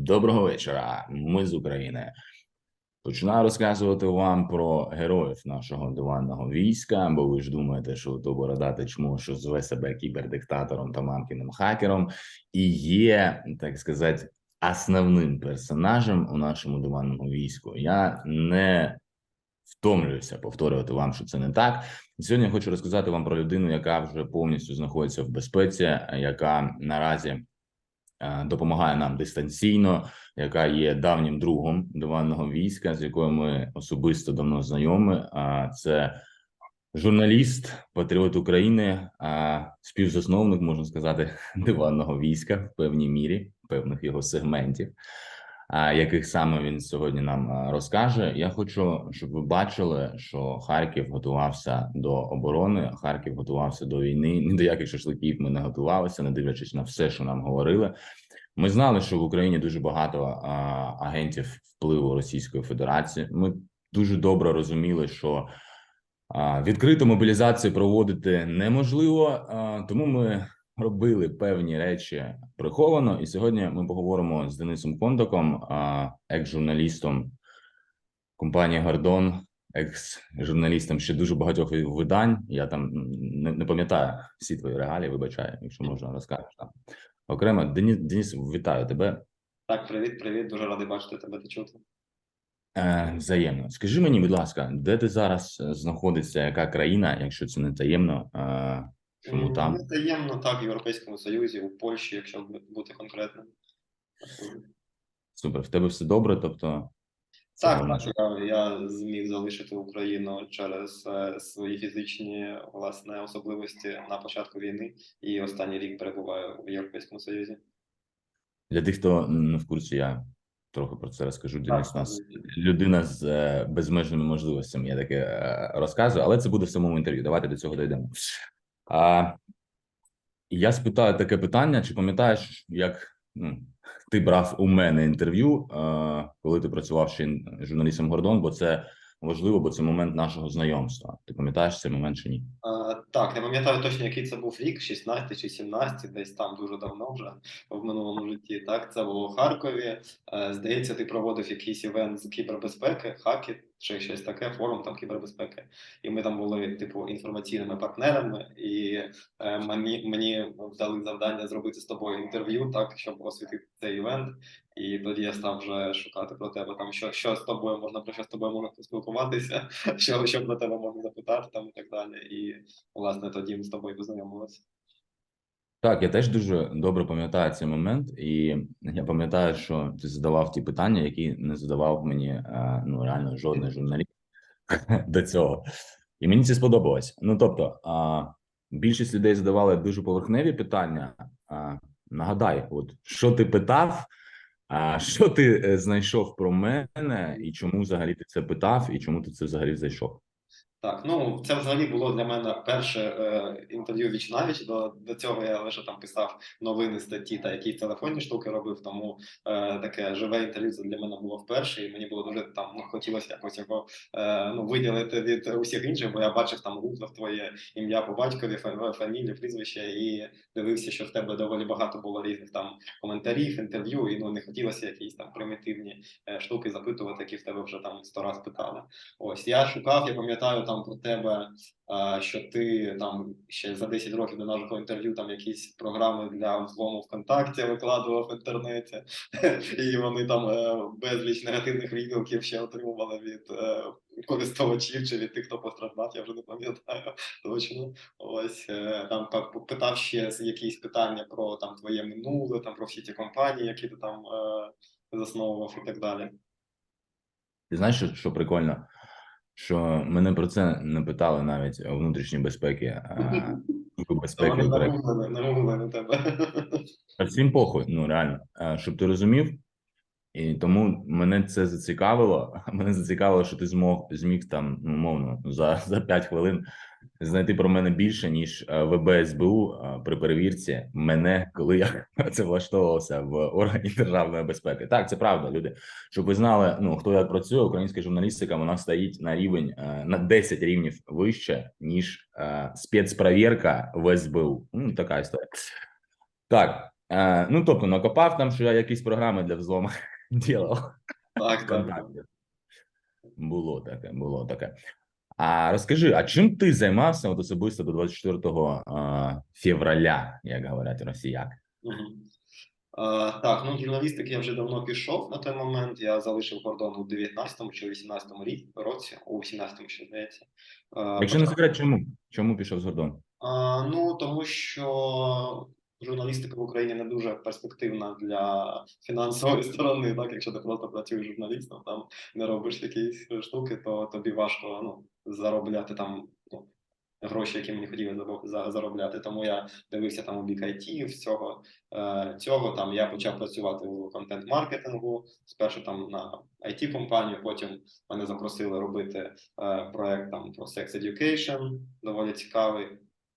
Доброго вечора. Ми з України. Починаю розказувати вам про героїв нашого диванного війська, бо ви ж думаєте, що то бородате чмо, що зве себе кібердиктатором та мамкіним хакером, і є, так сказати, основним персонажем у нашому диванному війську. Я не втомлююся повторювати вам, що це не так. Сьогодні я хочу розказати вам про людину, яка вже повністю знаходиться в безпеці, яка наразі допомагає нам дистанційно, яка є давнім другом диванного війська, з якою ми особисто давно знайомі. А це журналіст, патріот України, а співзасновник, можна сказати, диванного війська в певній мірі, певних його сегментів. Яких саме він сьогодні нам розкаже? Я хочу, щоб ви бачили, що Харків готувався до оборони. Харків готувався до війни. Ні до яких шашликів ми не готувалися, не дивлячись на все, що нам говорили. Ми знали, що в Україні дуже багато агентів впливу Російської Федерації. Ми дуже добре розуміли, що відкриту мобілізацію проводити неможливо, тому ми робили певні речі приховано. І сьогодні ми поговоримо з Денисом Кондаком, екс-журналістом компанії Гордон, екс-журналістом ще дуже багатьох видань. Я там не, не пам'ятаю всі твої регалії, вибачаю, якщо можна розкажеш там. Окремо, Деніс, Деніс, вітаю тебе. Так, привіт, привіт. Дуже радий бачити тебе та чути. Е, взаємно. Скажи мені, будь ласка, де ти зараз е, знаходишся, яка країна, якщо це не таємно, е, чому там? Не таємно так в Європейському Союзі, у Польщі, якщо бути конкретним. Супер, в тебе все добре, тобто Так, так, я, я зміг залишити Україну через е, свої фізичні власне особливості на початку війни, і останній рік перебуваю в Європейському Союзі. Для тих, хто не в курсі, я трохи про це розкажу. Денис Так, нас людина з е, безмежними можливостями. Я таке е, розказую, але це буде в самому інтерв'ю. Давайте до цього дійдемо. А, я спитаю таке питання: чи пам'ятаєш, як ну, ти брав у мене інтерв'ю, коли ти працював ще журналістом Гордон? Бо це важливо, бо це момент нашого знайомства. Ти пам'ятаєш цей момент чи ні? Е, Так, не пам'ятаю точно, який це був рік, 16 чи 17, десь там дуже давно вже в минулому житті. Так, це було у Харкові. Е, Здається, ти проводив якийсь івент з кібербезпеки, хаки чи щось таке, форум там кібербезпеки. І ми там були, типу, інформаційними партнерами, і е, мені, мені дали завдання зробити з тобою інтерв'ю, так, щоб освітити цей івент. І тоді я став вже шукати про тебе там, що, що з тобою можна про що з тобою можна поспілкуватися, що, що про тебе можна запитати там і так далі. І власне тоді ми з тобою познайомилися. Так, я теж дуже добре пам'ятаю цей момент, і я пам'ятаю, що ти задавав ті питання, які не задавав мені е, ну реально жодний журналіст до цього. І мені це сподобалось. Ну тобто, більшість людей задавали дуже поверхневі питання. Нагадай, от що ти питав, а що ти е, знайшов про мене, і чому взагалі ти це питав, і чому ти це взагалі зайшов? Так, ну це взагалі було для мене перше е, інтерв'ю віч навіч. До, до цього я лише там писав новини, статті та якісь телефонні штуки робив. Тому е, таке живе інтерв'ю це для мене було вперше, і мені було дуже там ну, хотілося якось його е, ну, виділити від усіх інших, бо я бачив там гуглив твоє ім'я по батькові, фа- фамілію, прізвище, і дивився, що в тебе доволі багато було різних там коментарів, інтерв'ю, і ну не хотілося якісь там примітивні е, штуки запитувати, які в тебе вже там сто раз питали. Ось я шукав, я пам'ятаю там про тебе, що ти там ще за 10 років до нашого інтерв'ю там якісь програми для взлому ВКонтакті викладував в інтернеті, і вони там е, безліч негативних відгуків ще отримували від е, користувачів чи від тих, хто постраждав, я вже не пам'ятаю точно. Ось е, там питав ще якісь питання про там твоє минуле, там про всі ті компанії, які ти там засновував і так далі. Ти знаєш, що прикольно? Що мене про це не питали навіть внутрішньої безпеки, а, безпеки на тебе. Всім похуй, ну реально, Е, щоб ти розумів. І тому мене це зацікавило. Мене зацікавило, що ти змог зміг там, ну, умовно, за, за 5 хвилин знайти про мене більше, ніж е, ВБ е, при перевірці мене, коли я це влаштовувався в органі державної безпеки. Так, це правда, люди. Щоб ви знали, ну хто як працює, українська журналістика вона стоїть на рівень е, на 10 рівнів вище, ніж спецпровірка в СБУ. Ну, така історія. Так, ну, тобто, накопав там, що я якісь програми для взлому ділав. Так, так. Було таке, було таке. А розкажи, а чим ти займався от особисто до 24 а, февраля, як говорять росіяни? Мгм. Е, так, ну журналістики я вже давно пішов на той момент. Я залишив кордон у 19-му чи 18-му рік році, у 18-му ще здається. Якщо не секрет, чому? Чому пішов з кордону? А, ну тому що журналістика в Україні не дуже перспективна для фінансової сторони. Так, якщо ти просто працюєш журналістом, там не робиш якісь штуки, то тобі важко ну, заробляти там ну, гроші, які мені хотіли заробляти. Тому я дивився там у бік IT, всього е, цього. Там я почав працювати у контент-маркетингу. Спершу там на it компанію потім мене запросили робити е, проект там про sex education, доволі цікавий.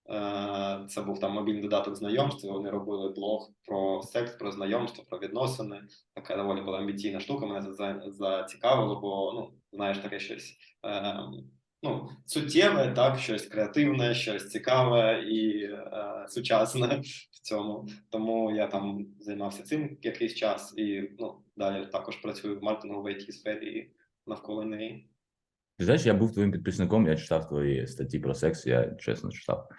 Е, Це був там мобільний додаток знайомств. Вони робили блог про секс, про знайомство, про відносини. Така доволі була амбіційна штука. Мене це зацікавило, бо ну знаєш таке щось. Е, Ну, суттєве, так, щось креативне, щось цікаве і е, сучасне в цьому. Тому я там займався цим якийсь час, і ну далі також працюю в маркетингу в it сфері навколо неї. Ти знаєш, я був твоїм підписником, я читав твої статті про секс, я чесно читав.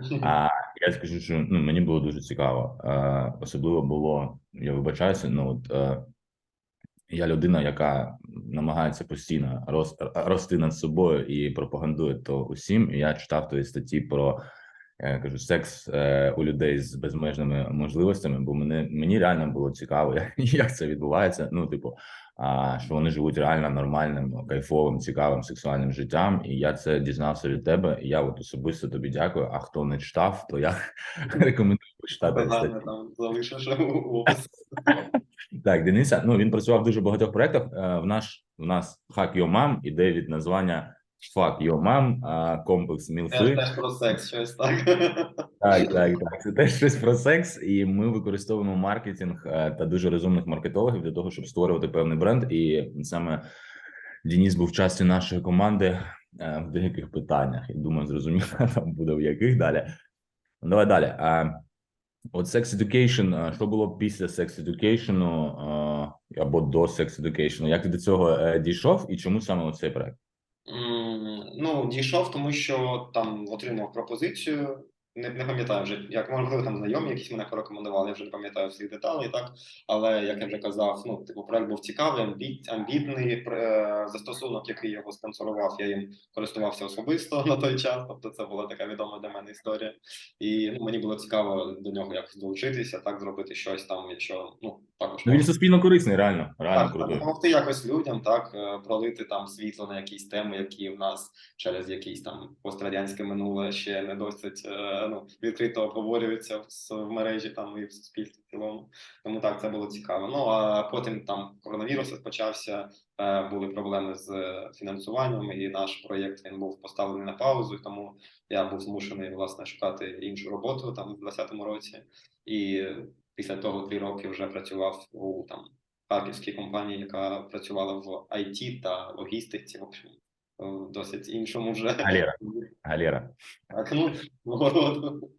А я скажу, що ну, мені було дуже цікаво. А, особливо було, я вибачаюся, ну от а, я людина, яка намагається постійно рос, рости над собою і пропагандує то усім. І я читав твої статті про е, кажу, секс е, у людей з безмежними можливостями, бо мене мені реально було цікаво, як, це відбувається. Ну, типу, а, що вони живуть реально нормальним, кайфовим, цікавим сексуальним життям. І я це дізнався від тебе. І я от особисто тобі дякую. А хто не читав, то я рекомендую почитати там залишиш. Так, Дениса, ну він працював в дуже багатьох проєктах. Е, В наш в нас Hack Your Mom іде від названня Fuck Your Mom, а, комплекс Мілфи. теж про секс щось так. Так, так, так. Це теж щось про секс, і ми використовуємо маркетинг е, та дуже розумних маркетологів для того, щоб створювати певний бренд. І саме Денис був частю нашої команди е, в деяких питаннях. Я думаю, зрозуміло, там буде в яких далі. Давай далі. От Sex Education, що було після Sex Education або до Sex Education? Як ти до цього е, дійшов і чому саме оцей проект? Ну, дійшов, тому що там отримав пропозицію. Не, не пам'ятаю вже, як можливо там знайомі, якісь мене порекомендували, я вже не пам'ятаю всіх деталей, так. Але як я вже казав, ну типу проект був цікавий, амбіт, амбітний е, застосунок, який його спонсорував, я їм користувався особисто на той час. Тобто це була така відома для мене історія. І ну, мені було цікаво до нього якось долучитися, так зробити щось там, якщо ну також Ну він суспільно корисний, реально, реально Так, крутий. допомогти якось людям, так е, пролити там світло на якісь теми, які в нас через якісь там пострадянське минуле ще не досить е, ну відкрито обговорюються в, в мережі там і в суспільстві в цілому. Тому так це було цікаво. Ну а потім там коронавірус почався, е, були проблеми з фінансуванням, і наш проєкт він був поставлений на паузу. Тому я був змушений власне шукати іншу роботу там в 2020 році. І після того три роки вже працював у там харківській компанії, яка працювала в IT та логістиці, в общем, в досить іншому вже Галера. Галера. так, ну, городу.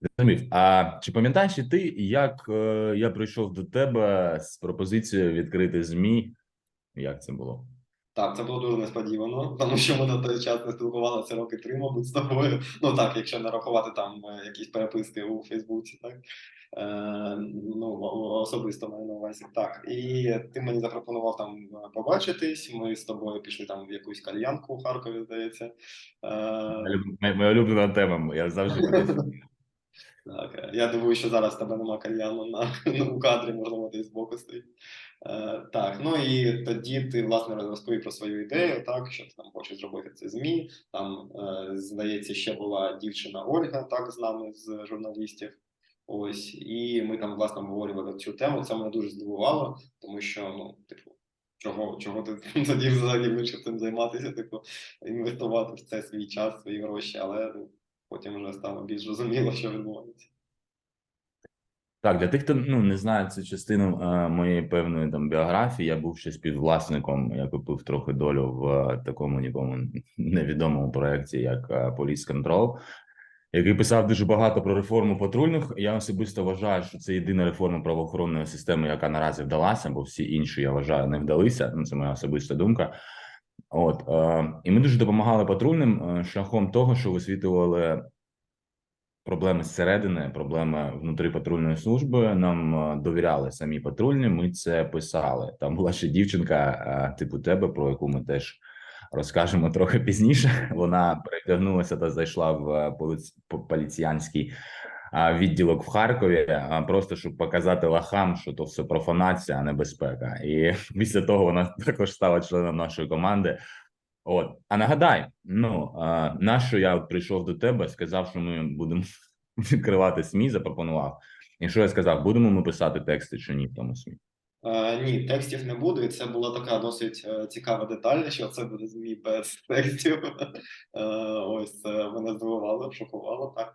Зрозумів. А чи пам'ятаєш і ти, як е, я прийшов до тебе з пропозицією відкрити ЗМІ? Як це було? Так, це було дуже несподівано, тому що ми на той час не спілкувалися роки три, мабуть, з тобою. Ну так, якщо не рахувати там е, якісь переписки у Фейсбуці, так е, ну особисто маю на увазі. Так, і ти мені запропонував там е, побачитись. Ми з тобою пішли там в якусь кальянку у Харкові, здається. Е, Моя люб- Моя моя улюблена тема. Я завжди Так, е, я думаю, що зараз тебе нема кальяну на, на у кадрі, можливо, десь збоку стоїть. Е, так, ну і тоді ти власне розповів про свою ідею, так що ти там хочеш зробити це змі. Там е, здається, ще була дівчина Ольга, так з нами з журналістів. Ось, і ми там власне обговорювали цю тему. Це мене дуже здивувало, тому що ну, типу, чого, чого ти тоді взагалі вирішив цим займатися? Типу, інвестувати в це свій час, свої гроші, але ну, потім вже стало більш зрозуміло, що відбувається. Так, для тих, хто ну не знає цю частину е, моєї певної там біографії, я був ще співвласником. Я купив трохи долю в е, такому нікому невідомому проєкті, як е, Police Control. який писав дуже багато про реформу патрульних. Я особисто вважаю, що це єдина реформа правоохоронної системи, яка наразі вдалася, бо всі інші, я вважаю, не вдалися. Ну, це моя особиста думка. От е, і ми дуже допомагали патрульним е, шляхом того, що висвітлювали проблеми зсередини, проблеми внутрі патрульної служби. Нам е, довіряли самі патрульні. Ми це писали. Там була ще дівчинка, типу тебе, про яку ми теж розкажемо трохи пізніше. Вона перетягнулася та зайшла в поліц- поліціянський відділок в Харкові, просто щоб показати лахам, що то все профанація, а не безпека. І після того вона також стала членом нашої команди. От, а нагадай, ну на нащо я прийшов до тебе, сказав, що ми будемо відкривати СМІ, запропонував. І що я сказав, будемо ми писати тексти чи ні в тому СМІ? Е, ні, текстів не буде, і це була така досить е, цікава деталь, що це буде ЗМІ без текстів. Е, ось це мене здивувало, шокувало так.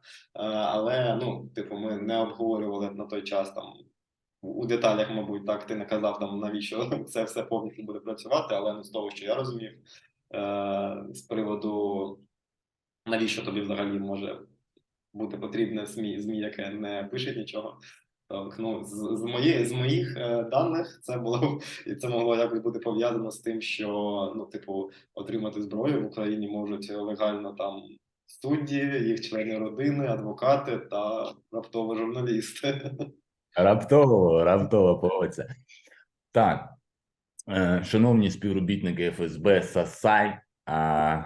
Але ну, типу, ми не обговорювали на той час там у деталях, мабуть, так ти не казав там, навіщо це все повністю буде працювати, але ну, з того, що я розумів, з приводу навіщо тобі взагалі може бути потрібне ЗМІ, ЗМІ, яке не пише нічого. Ну з, з моїх з моїх е, даних це було і це могло якось бути пов'язано з тим, що ну, типу, отримати зброю в Україні можуть легально там судді, їх члени родини, адвокати та раптово журналісти. Раптово, раптово поводиться. Так, е, шановні співробітники ФСБ САСАЙ, а,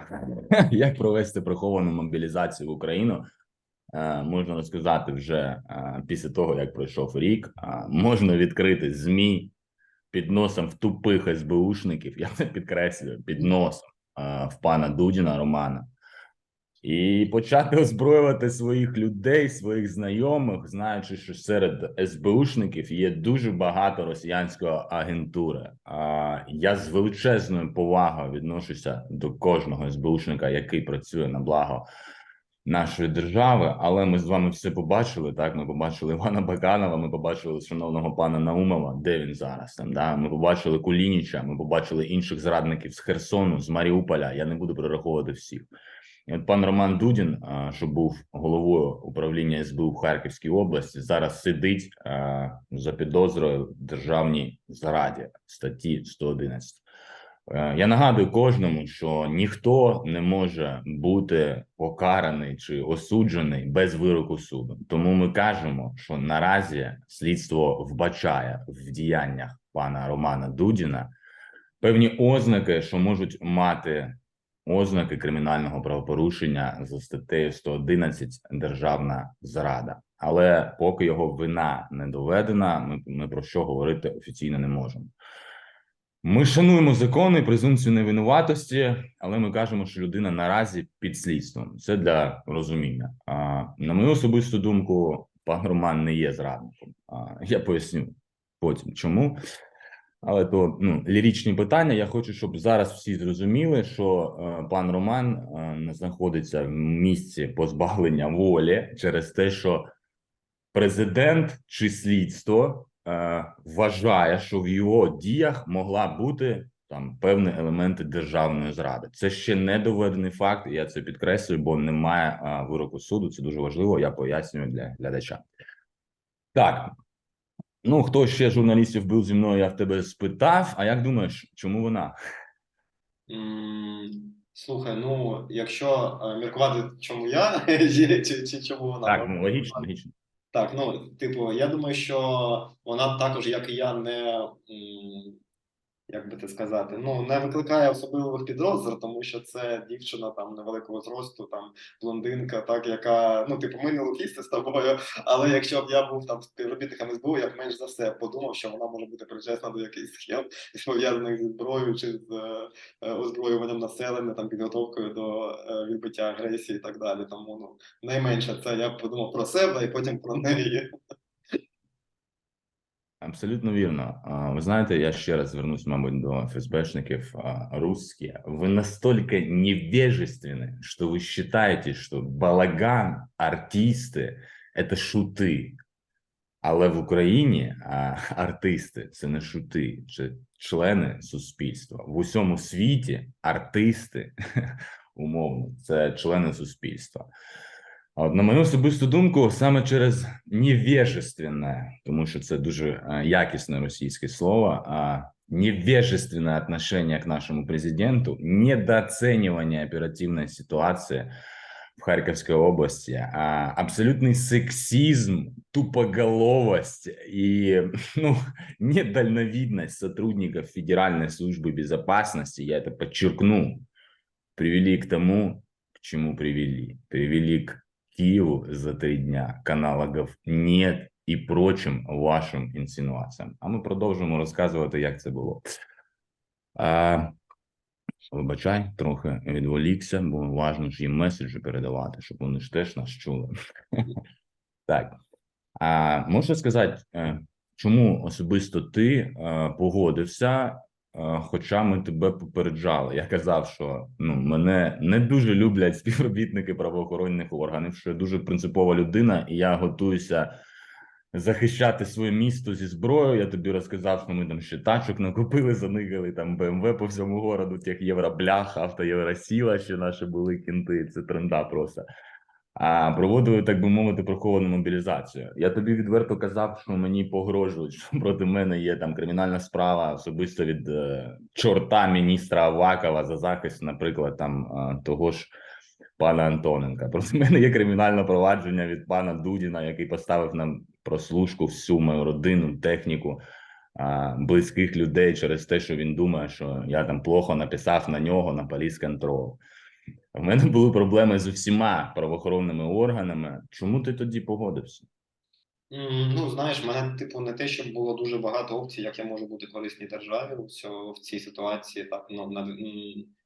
як провести приховану мобілізацію в Україну? Е, Можна розказати вже е, після того, як пройшов рік. А, Можна відкрити ЗМІ під носом в тупих СБУшників, я це підкреслюю, під носом е, в пана Дудіна Романа. І почати озброювати своїх людей, своїх знайомих, знаючи, що серед СБУшників є дуже багато росіянської агентури. А я з величезною повагою відношуся до кожного СБУшника, який працює на благо нашої держави. Але ми з вами все побачили. Так, ми побачили Івана Баканова, ми побачили шановного пана Наумова, де він зараз там. Да, ми побачили Кулініча, ми побачили інших зрадників з Херсону, з Маріуполя. Я не буду перераховувати всіх. І от пан Роман Дудін, що був головою управління СБУ в Харківській області, зараз сидить за підозрою в державній зраді статті 111. Е, Я нагадую кожному, що ніхто не може бути покараний чи осуджений без вироку суду. Тому ми кажемо, що наразі слідство вбачає в діяннях пана Романа Дудіна певні ознаки, що можуть мати ознаки кримінального правопорушення за статтею 111 державна зрада. Але поки його вина не доведена, ми, ми про що говорити офіційно не можемо. Ми шануємо закони, презумпцію невинуватості, але ми кажемо, що людина наразі під слідством. Це для розуміння. А на мою особисту думку, пан Роман не є зрадником. А я поясню потім, чому. Але то ну ліричні питання. Я хочу, щоб зараз всі зрозуміли, що е, пан Роман е, не знаходиться в місці позбавлення волі через те, що президент чи слідство е, вважає, що в його діях могла бути там певні елементи державної зради. Це ще не доведений факт. Я це підкреслюю, бо немає е, вироку суду. Це дуже важливо. Я пояснюю для глядача. Так. Ну, хто ще журналістів був зі мною, я в тебе спитав. А як думаєш, чому вона? Слухай, ну якщо е, міркувати, чому я чи, чи, чи чому вона Так, ну логічно, логічно. Так, ну, типу, я думаю, що вона також, як і я, не як би це сказати, ну не викликає особливих підозр, тому що це дівчина там невеликого зросту, там блондинка, так яка ну, типу, ми не лукісти з тобою. Але якщо б я був там співробітником СБУ, я б менш за все подумав, що вона може бути причесна до якихось схем, пов'язаних зі зброєю чи з е, е, озброюванням населення, там підготовкою до е, відбиття агресії і так далі. Тому ну найменше це я б подумав про себе і потім про неї. Абсолютно вірно. А, Ви знаєте, я ще раз звернусь, мабуть, до ФСБшників. А, Русские, вы настолько невежественны, что вы считаете, что балаган, артисти – это шути. Але в Україні а, артисти це не шути, це члени суспільства. В усьому світі артисти, умовно, це члени суспільства. А от на мою особисту думку, саме через невежественне, тому що це дуже якісне російське слово, а невежественное отношение к нашему президенту, недооценивание оперативной ситуации в Харьковской области, а, абсолютный сексизм, тупоголовость и ну, недальновидность сотрудников Федеральной службы безопасности, я это подчеркну, привели к тому, к чему привели. Привели к Киеву за три дня, к аналогов нет і прочим вашим інсинуаціям. А ми продовжуємо розказувати, як це було. А, вибачай, трохи відволікся, бо важно ж їм меседжі передавати, щоб вони ж теж нас чули. Так. А можна сказати, е, чому особисто ти е, погодився, хоча ми тебе попереджали? Я казав, що ну, мене не дуже люблять співробітники правоохоронних органів, що я дуже принципова людина, і я готуюся захищати своє місто зі зброєю. Я тобі розказав, що ми там ще тачок накупили, занигали там БМВ по всьому городу, тих євроблях, автоєвросіла, ще наші були кінти. Це тренда просто. А проводили, так би мовити, приховану мобілізацію. Я тобі відверто казав, що мені погрожують, що проти мене є там кримінальна справа особисто від е, чорта міністра Авакова за захист, наприклад, там е, того ж пана Антоненка. Проти мене є кримінальне провадження від пана Дудіна, який поставив нам прослушку всю мою родину, техніку близьких людей через те, що він думає, що я там плохо написав на нього на поліс контрол. У мене були проблеми з усіма правоохоронними органами. Чому ти тоді погодився? Ну, знаєш, в мене, типу, не те, щоб було дуже багато опцій, як я можу бути корисній державі в цій ситуації, так, ну, на,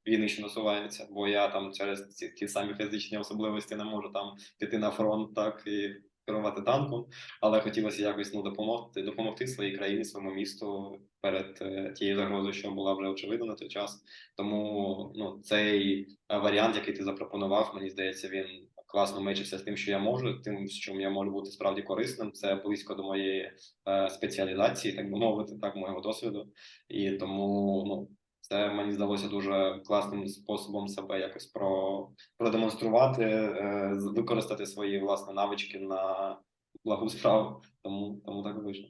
війни, що насувається, бо я там через ці ті самі фізичні особливості не можу там піти на фронт, так, і керувати танком, але хотілося якось, ну, допомогти, допомогти своїй країні, своєму місту перед е, тією загрозою, що була вже очевидна на той час. Тому, ну, цей е, варіант, який ти запропонував, мені здається, він класно мечився з тим, що я можу, тим, з чим я можу бути справді корисним. Це близько до моєї е, спеціалізації, так би мовити, так мого досвіду. І тому ну це мені здалося дуже класним способом себе якось про продемонструвати, е, використати свої власне навички на благу справу. Тому тому так вийшло.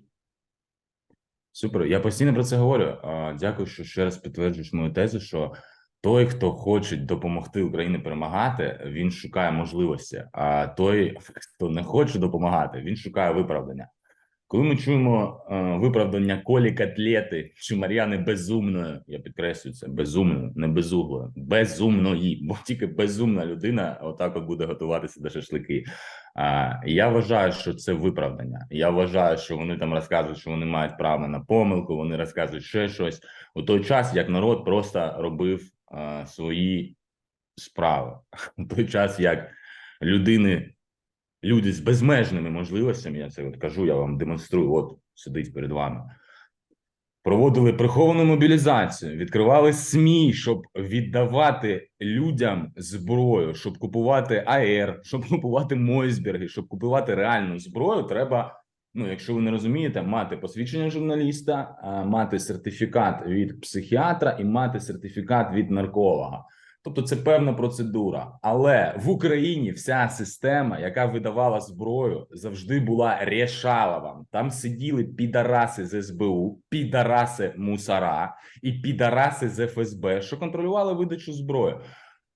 Супер. Я постійно про це говорю. Дякую, що ще раз підтверджуєш мою тезу, що той, хто хоче допомогти Україні перемагати, він шукає можливості. А той, хто не хоче допомагати, він шукає виправдання. Коли ми чуємо е, виправдання Колі Котлети чи Мар'яни Безумної, я підкреслюю це безумною, не безуглою, безумної, бо тільки безумна людина отак от буде готуватися до шашлики. А, я вважаю, що це виправдання. Я вважаю, що вони там розказують, що вони мають право на помилку, вони розказують ще щось у той час, як народ просто робив а, свої справи. У той час, як людини, люди з безмежними можливостями, я це от кажу, я вам демонструю, от сидить перед вами. Проводили приховану мобілізацію, відкривали СМІ, щоб віддавати людям зброю, щоб купувати АР, щоб купувати Мойсберги, щоб купувати реальну зброю. Треба, ну якщо ви не розумієте, мати посвідчення журналіста, мати сертифікат від психіатра і мати сертифікат від нарколога. Тобто це певна процедура, але в Україні вся система, яка видавала зброю, завжди була рішаловом. Там сиділи підараси з СБУ, підараси мусора і підараси з ФСБ, що контролювали видачу зброї.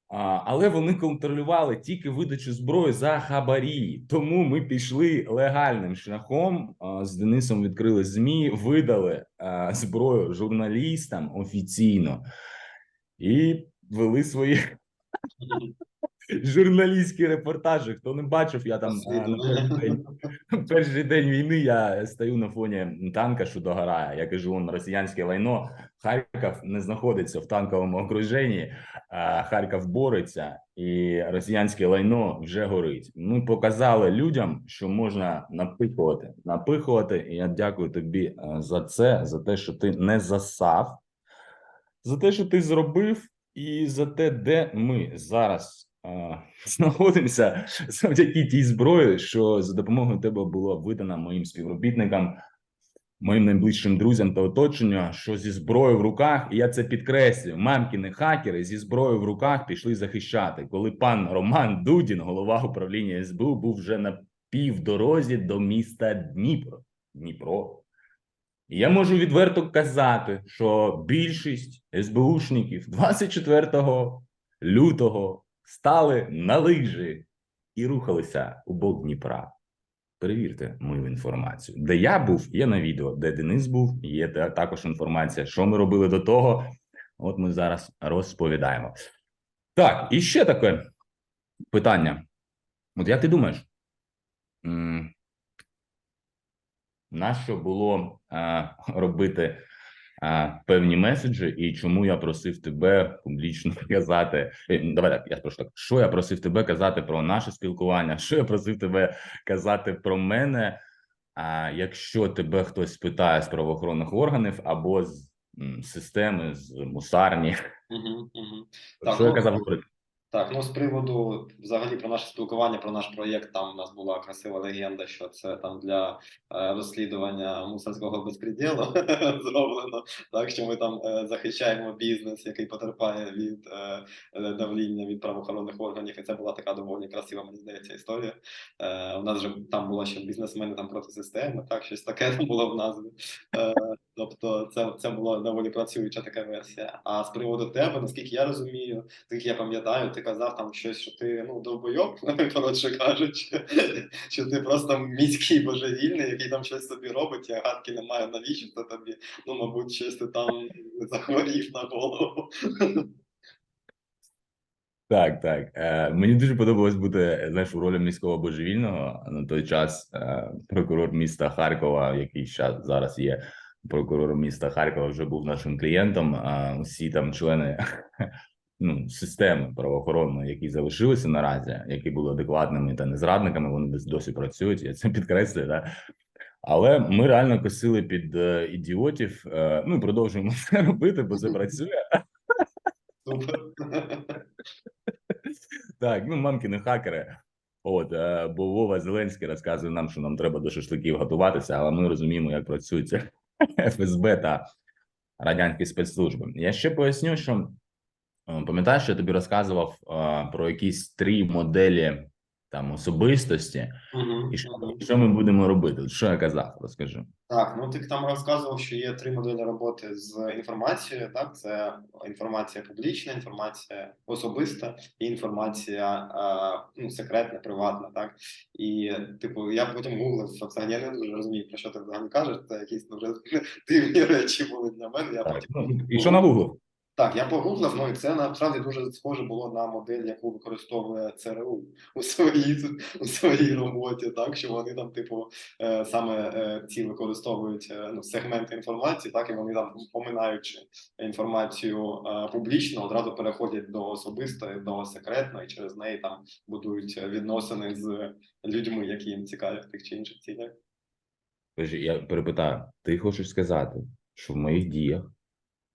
А, але вони контролювали тільки видачу зброї за хабарі. Тому ми пішли легальним шляхом. а, З Денисом відкрили змі, видали а, зброю журналістам офіційно і вели свої журналістські репортажі. Хто не бачив, я там на перший день, війни я стою на фоні танка, що догорає. Я кажу, он росіянське лайно. Харків не знаходиться в танковому окруженні. а Харків бореться, і росіянське лайно вже горить. Ми показали людям, що можна напихувати, напихувати. І я дякую тобі е, за це, за те, що ти не засав, за те, що ти зробив, і за те, де ми зараз е, знаходимося завдяки тій зброї, що за допомогою тебе було видано моїм співробітникам моїм найближчим друзям та оточенню, що зі зброєю в руках, і я це підкреслюю, мамкіни хакери зі зброєю в руках пішли захищати. Коли пан Роман Дудін, голова управління СБУ, був вже на півдорозі до міста Дніпро. Дніпро. Я можу відверто казати, що більшість СБУшників 24 лютого стали на лижі і рухалися у бок Дніпра. Перевірте мою інформацію. Де я був, є на відео, де Денис був, є також інформація, що ми робили до того. От ми зараз розповідаємо. Так, і ще таке питання. От як ти думаєш, нащо було а, робити а, певні меседжі, і чому я просив тебе публічно казати? Е, Давай так, я спрошу так. Що я просив тебе казати про наше спілкування? Що я просив тебе казати про мене? А якщо тебе хтось питає з правоохоронних органів або з м, системи, з мусарні, Угу, угу. Так, що я ну, казав говорити? Так, ну з приводу взагалі про наше спілкування, про наш проєкт, там у нас була красива легенда, що це там для е, розслідування мусорського безпреділу зроблено. Так що ми там е, захищаємо бізнес, який потерпає від е, е, давління від правоохоронних органів. І це була така доволі красива, мені здається, історія. Е, у нас же там було ще бізнесмени там проти системи, так щось таке там було в назві. Е, тобто, це, це була доволі працююча така версія. А з приводу тебе, наскільки я розумію, так я пам'ятаю, ти казав там щось, що ти ну довбойоб, коротше кажучи, що ти просто міський божевільний, який там щось собі робить, я гадки не маю навіщо це тобі. Ну, мабуть, щось ти там захворів на голову. Так, так. Е, мені дуже подобалось бути знаєш, у ролі міського божевільного. На той час е, прокурор міста Харкова, який зараз є прокурором міста Харкова, вже був нашим клієнтом. А усі там члени ну, системи правоохоронної, які залишилися наразі, які були адекватними та не зрадниками, вони досі працюють. Я це підкреслюю. Да? Але ми реально косили під е, ідіотів. Е, ну і продовжуємо це робити, бо це працює. Так, ну мамкіни хакери. От, е, бо Вова Зеленський розказує нам, що нам треба до шашликів готуватися, але ми розуміємо, як працюють це ФСБ та радянські спецслужби. Я ще поясню, що е, пам'ятаєш, що я тобі розказував е, про якісь три моделі там особистості, Мгм, і що, що ми будемо робити? Що я казав? Розкажи. Так, ну ти там розказував, що є три моделі роботи з інформацією. Так, це інформація публічна, інформація особиста і інформація а, ну, секретна, приватна. Так і типу, я потім гуглив, взагалі я не дуже розумію, про що ти взагалі кажеш. Це якісь дуже дивні речі були для мене. Я Так, потім ну, і що на Google? Так, я погуглив, ну і це насправді дуже схоже було на модель, яку використовує ЦРУ у своїй у своїй роботі, так що вони там, типу, е, саме е, ці використовують е, ну, сегменти інформації, так і вони там, поминаючи інформацію публічно, одразу переходять до особистої, до секретної, і через неї там будують відносини з людьми, які їм цікаві в тих чи інших цілях. Я перепитаю, ти хочеш сказати, що в моїх діях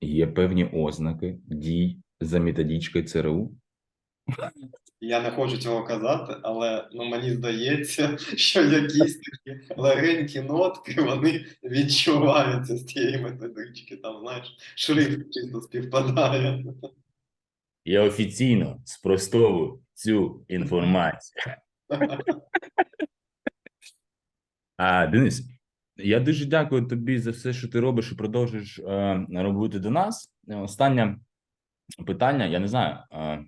є певні ознаки дій за методичкою ЦРУ? Я не хочу цього казати, але ну мені здається, що якісь такі легенькі нотки вони відчуваються з тієї методички. Там знаєш, шрифт чисто співпадає. Я офіційно спростовую цю інформацію. А, Денис, я дуже дякую тобі за все, що ти робиш і продовжуєш е, робити до нас. Е, Останнє питання: я не знаю, е,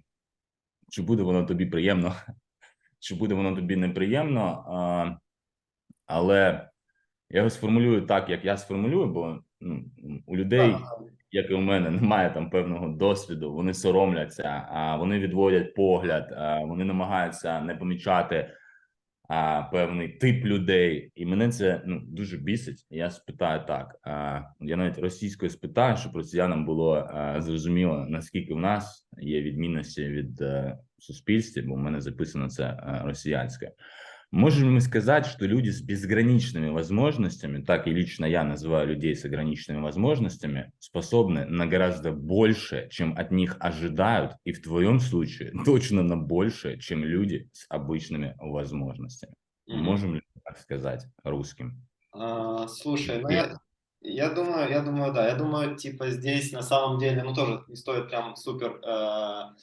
чи буде воно тобі приємно, чи буде воно тобі неприємно, е, але я його сформулюю так, як я сформулюю, бо ну, у людей як і у мене, немає там певного досвіду, вони соромляться, а вони відводять погляд, вони намагаються не помічати а, певний тип людей, і мене це ну дуже бісить. Я спитаю так. А, я навіть російською спитаю, щоб росіянам було а, зрозуміло наскільки в нас є відмінності від е, суспільства, бо в мене записано це е, росіянське. Можем мы сказать, что люди с безграничными возможностями, так и лично я называю людей с ограниченными возможностями, способны на гораздо больше, чем от них ожидают, и в твоем случае точно на больше, чем люди с обычными возможностями. Мгм. Можем ли так сказать русским? А, слушай, ну я, я думаю, я думаю, да, я думаю, типа здесь на самом деле, ну тоже не стоит прям супер э,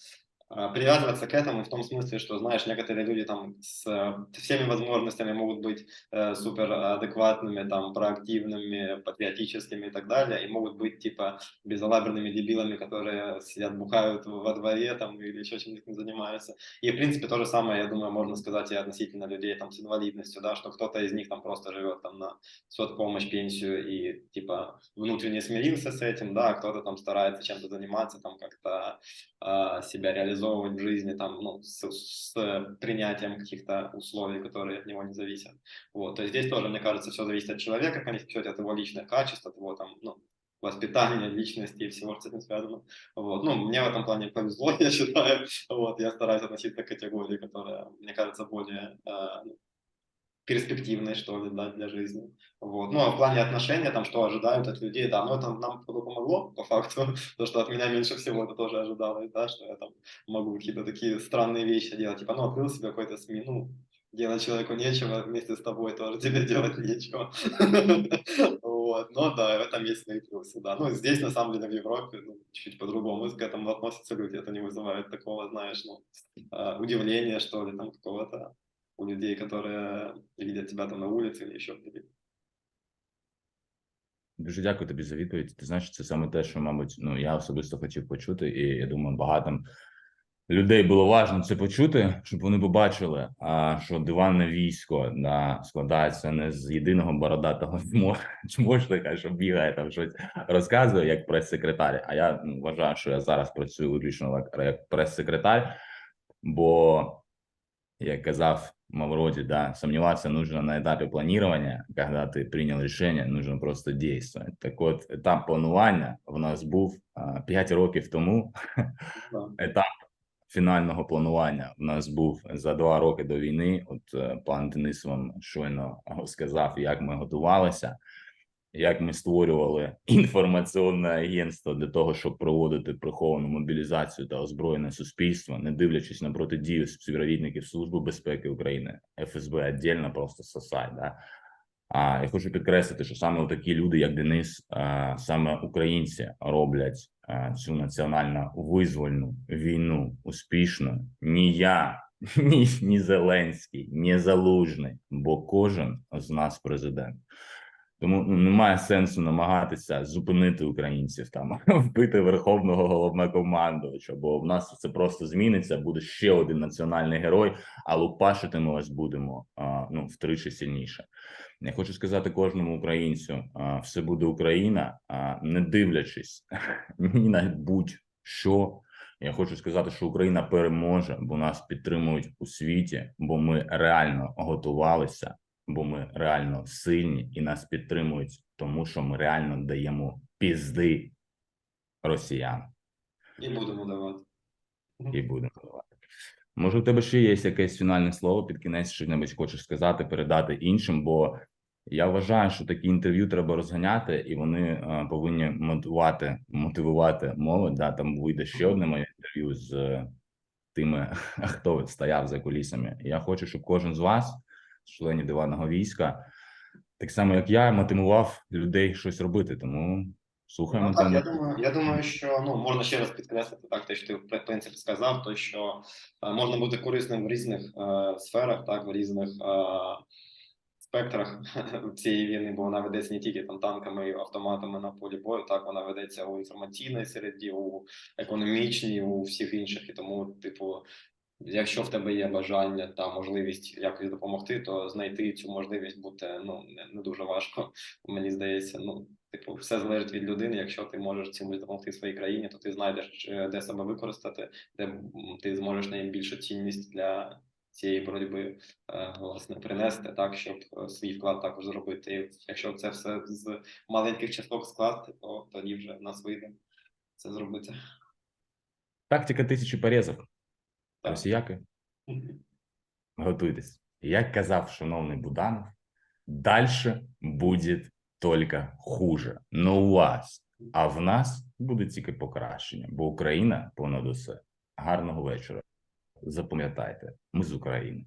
привязываться к этому в том смысле, что, знаешь, некоторые люди там с э, всеми возможностями могут быть э, супер адекватными, там, проактивными, патриотическими и так далее, и могут быть типа безалаберными дебилами, которые сидят, бухают во дворе там или еще чем-нибудь занимаются. И, в принципе, то же самое, я думаю, можно сказать и относительно людей там с инвалидностью, да, что кто-то из них там просто живет там на соцпомощь, пенсию и типа внутренне смирился с этим, да, а кто-то там старается чем-то заниматься, там как-то а, себя реализовывать в жизни, там, ну, с, с принятием каких-то условий, которые от него не зависят. Вот, то есть здесь тоже, мне кажется, все зависит от человека, конечно, от его личных качеств, от его там, ну, воспитания, личности и всего, что с этим связано. Вот. Ну, мне в этом плане повезло, я считаю. Вот, я стараюсь относиться к категории, которая, мне кажется, более э, перспективной, что ли, да, для жизни. Вот. Ну, а в плане отношения, там, что ожидают от людей, да, ну, это нам помогло, по факту, то, что от меня меньше всего это тоже ожидалось, да, что я там могу какие-то такие странные вещи делать, типа, ну, открыл себе какой-то СМИ, ну, делать человеку нечего, вместе с тобой тоже тебе делать нечего. Вот, но да, в этом есть свои плюсы, да. Ну, здесь, на самом деле, в Европе, ну, чуть по-другому к этому относятся люди, это не вызывает такого, знаешь, ну, а, удивления, что ли, там, какого-то у людей, которые видят тебя там на улице или еще где-то. Дуже дякую тобі за відповідь. Ти знаєш, це саме те, що, мабуть, ну я особисто хотів почути, і я думаю, багатим людей було важливо це почути, щоб вони побачили, а що диванне військо да, складається не з єдиного бородатого чмо- чмошника, що бігає там щось розказує як прес-секретар. А я ну, вважаю, що я зараз працюю виключно як прес-секретар, бо як казав Мавроди, да, сомневаться нужно на этапе планирования, когда ты принял решение, нужно просто действовать. Так от, етап планування в нас був а, 5 років тому. Да. Етап фінального планування в нас був за два роки до війни. От е, пан Денис вам щойно сказав, як ми готувалися, як ми створювали інформаційне агентство для того, щоб проводити приховану мобілізацію та озброєне суспільство, не дивлячись на протидію співробітників Служби безпеки України, ФСБ віддільно просто сосать. Да? А я хочу підкреслити, що саме такі люди, як Денис, саме українці роблять цю національно визвольну війну успішно. Ні я, ні, ні Зеленський, ні Залужний, бо кожен з нас президент. Тому ну, немає сенсу намагатися зупинити українців там, вбити верховного головнокомандувача, бо в нас це просто зміниться. Буде ще один національний герой, а лупашити ми вас будемо а, ну втричі сильніше. Я хочу сказати кожному українцю: а, все буде Україна, а, не дивлячись ні на будь-що. Я хочу сказати, що Україна переможе, бо нас підтримують у світі, бо ми реально готувалися, бо ми реально сильні і нас підтримують, тому що ми реально даємо пізди росіян І будемо давати. і будемо давати. Може, у тебе ще є якесь фінальне слово під кінець, що небудь хочеш сказати, передати іншим, бо я вважаю, що такі інтерв'ю треба розганяти, і вони е, повинні мотивувати, мотивувати молодь. Да, там вийде ще одне моє інтерв'ю з е, тими, хто стояв за кулісами. Я хочу, щоб кожен з вас, членів диванного війська, так само як я, мотивував людей щось робити. Тому слухаємо Ну, так, я думаю, я думаю, що ну можна ще раз підкреслити так, те, що ти в принципі сказав, то що е, можна бути корисним в різних е, сферах, так в різних е, спектрах цієї війни, бо вона ведеться не тільки там танками і автоматами на полі бою, так вона ведеться у інформаційній середі, у економічній, у всіх інших. І тому, типу, якщо в тебе є бажання та можливість якось допомогти, то знайти цю можливість буде ну не, дуже важко. Мені здається, ну типу, все залежить від людини. Якщо ти можеш чимось допомогти своїй країні, то ти знайдеш е, де себе використати, де ти зможеш найбільшу цінність для цієї боротьби е, власне принести так, щоб е, свій вклад також зробити. І якщо це все з маленьких часток скласти, то тоді вже в нас вийде це зробити. Тактика тисячі порізів. Так. Росіяки, готуйтесь. Як казав шановний Буданов, дальше буде тільки хуже. Но у вас, а в нас буде тільки покращення, бо Україна понад усе. Гарного вечора. Запам'ятайте, ми з України.